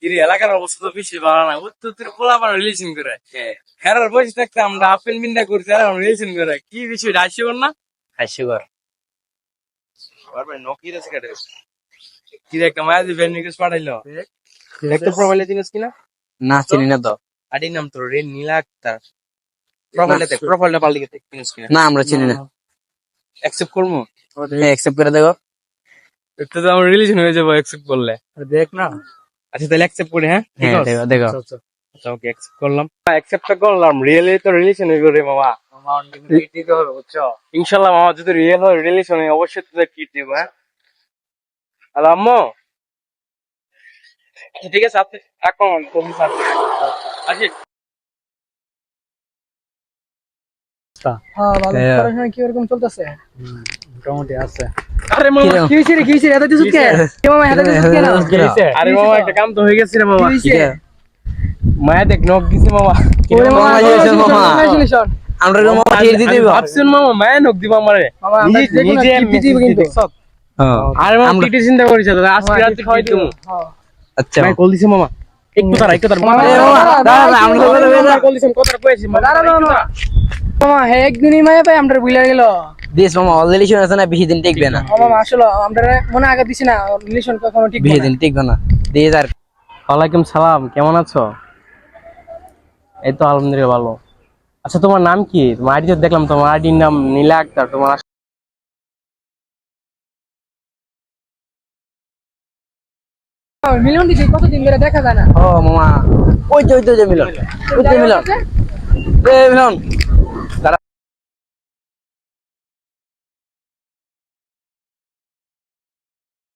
কিরে এলাকার অবস্থা তো বেশি ভালো না। উত্তর উত্তর পোলা রিলেশন করে। খেরার বসে থাকতে আমরা আপেল বিন্দা করছি আর আমরা রিলেশন করে। কি বিষয় হাসিবার না? হাস্যকর। বারবার নকির আছে কাটে। কি একটা মায়া দিয়ে ভ্যান নিউজ পাঠাইলো একটা প্রোফাইলে চিনিস কিনা। না চিনি না তো। আডির নাম তো রে নীলা আক্তার। প্রোফাইলে দেখ প্রোফাইলটা পাল্টে দেখ চিনিস কিনা। না আমরা চিনি না। অ্যাকসেপ্ট করব? অ্যাকসেপ্ট করে দেখো। একটু তো আমার রিলেশন হয়ে যাব অ্যাকসেপ্ট করলে। দেখ না। আচ্ছা তাহলে অ্যাকসেপ্ট করি হ্যাঁ? ঠিক হ্যাঁ আছে দেখো দেখো। আচ্ছা ওকে অ্যাকসেপ্ট করলাম। অ্যাকসেপ্ট করলাম রিয়েলি তো রিলেশন হইব রে মামা। দিতে হবে বুঝছ? ইনশাল্লাহ মামা যদি রিয়েল হয় রিলেশন হয় অবশ্যই তোদের কিট দিব হ্যাঁ? হ্যালো আম্মু? আচ্ছা ঠিক আছে আপনি এখন তুমি আচ্ছা। হ্যাঁ। ভালো। পড়াশোনা কি এরকম চলতেছে? মোটামুটি আছে। আরে মামা? কি হইছে রে কি হইছে এত দিছুত কে কি মামা এত দিছুত কে আরে মামা একটা কাম তো হয়ে গেছে রে মামা। মায়া দেখ নক দিছে মামা। ওরে মামা মামা, হইছে মামা? আমরা মামা ঠিক দিতে দিব ভাবছেন মামা মায়া নক দিবা আমারে। নিজে- নিজে দিব কিন্তু। হ্যাঁ। আরে মামা টিটি চিন্তা করিস দাদা আজকে রাতে খাওয়াই দিব। তুমি হ্যাঁ। আচ্ছা। মায়া কল দিছে মামা। একটু তারা একটু তারা মামা, মামা দাঁড়া, দাঁড়া, দাঁড়া, দাঁড়া, আমরা দাঁড়া, কথা দাঁড়া, কল দিছে কথা কইছি মামা দাঁড়া, দাঁড়া, দাঁড়া। মামা হে একদিনই মায়া পাই আমরা বুইলা গেল। দিস মামা অলরেডি শুনে আছে না বেশি দিন টিকবে না। মামা আসলে আমরা মনে আগে দিছি না রিলেশন কখনো ঠিক বেশি দিন টিকবে না দিয়ে আর ওয়ালাইকুম সালাম কেমন আছো? এই তো আলহামদুলিল্লাহ ভালো। আচ্ছা তোমার নাম কি? তোমার আইডি দেখলাম তোমার আইডির নাম নীলা আক্তার তোমার মিলন দিছি কতদিন ধরে দেখা যায় না? ও মামা। ওই তো ওই যে মিলন। ওই তো মিলন। এ মিলন।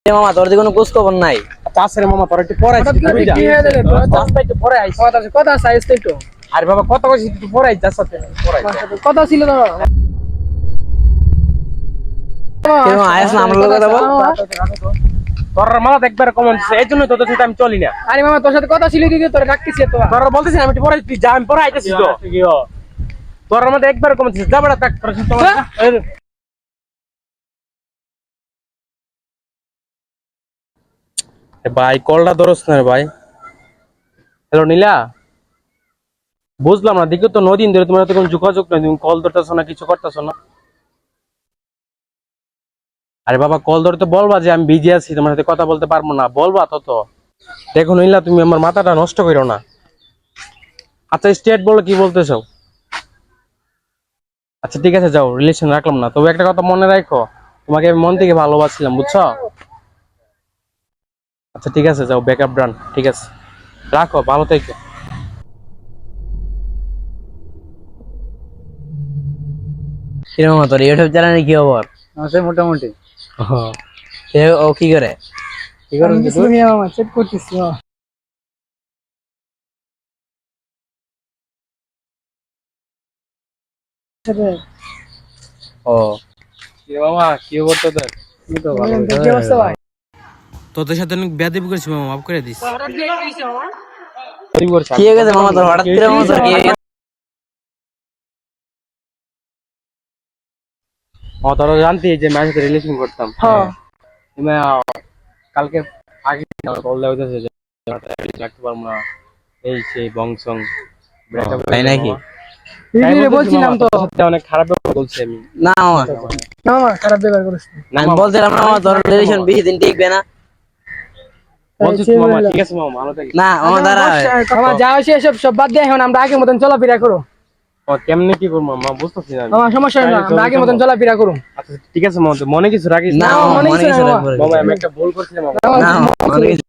মামা তোর দিকে কোনো খোঁজ খবর নাই আচ্ছা মামা তোর একটু পরে হঠাৎ কি হয়ে গেল তোর? একটু পরে আইস। কথা আছে, কথা আইস একটু। আরে বাবা কত কইছি একটু পরে আইস সাথে। পরে কথা ছিল মামা না আমার কথা বল। তোর কমন দিছে এই জন্য তোদের সাথে আমি চলি না। আরে মামা তোর সাথে কথা ছিল দিদি তোর ডাকতেছি তো তোর বলতেছি আমি একটু পরে তুই যা আমি পরে আইতেছি তো। তোর মধ্যে একবার কমন দিছে যা তাক তোর সাথে ভাই, কলটা ধরস না ভাই। হ্যালো, নীলা? বুঝলাম না, দেখো তো নদিন ধরে তোমার কোনো যোগাযোগ নেই, তুমি কল ধরতেছো না, কিছু করতেছো না? আরে বাবা, কল ধরে তো বলবা যে আমি বিজি আছি, তোমার সাথে কথা বলতে পারব না, বলবা তো তো। দেখো নীলা, তুমি আমার মাথাটা নষ্ট করো না। আচ্ছা স্টেট বলো, কি বলতেছো? আচ্ছা ঠিক আছে, যাও রিলেশন রাখলাম না। তবে একটা কথা মনে রাখো, তোমাকে আমি মন থেকে ভালোবাসছিলাম, বুঝছ? আচ্ছা ঠিক আছে যাও ব্যাকআপ ডান ঠিক আছে। রাখো ভালো থেকো। কি মামা তোর ইউটিউব চ্যানেলে কি খবর? আছে মোটামুটি। এ ও কি করে? কি চেক করছিস ও। কি মামা কি খবর তোদের? কি ভাই? তোদের সাথে অনেক করেছি মামা মাফ করে দিস। কি গেছে মামা তোর হঠাৎ করে মামা তোর? ও তোরা জানতি যে সাথে রিলেশন করতাম। হ্যাঁ। কালকে আগে কল দেওয়া হইতেছে যে রাখতে পারব না। এই সেই বংশং তাই নাকি? বলছিলাম তো। অনেক খারাপ ব্যবহার বলছি আমি। না খারাপ ব্যবহার করিস না। না আমি বলছিলাম না মামা তোর রিলেশন বেশি দিন টিকবে না বলছিস তো মামা ঠিক আছে মামা ভালো থাকিস না মামা দাঁড়া। মামা যা হয়েছে এসব সব বাদ দিয়ে এখন আমরা আগের মতন চলাফেরা করো। ও কেমনে কি করব বুঝতেছি না। সমস্যা নেই আমরা আগের মতন চলাফেরা করো আচ্ছা ঠিক আছে মনে কিছু রাখিস না? মনে কিছু রাখব মামা। আমি একটা ভুল করছিলাম মামা। না মামা, মনে কিছু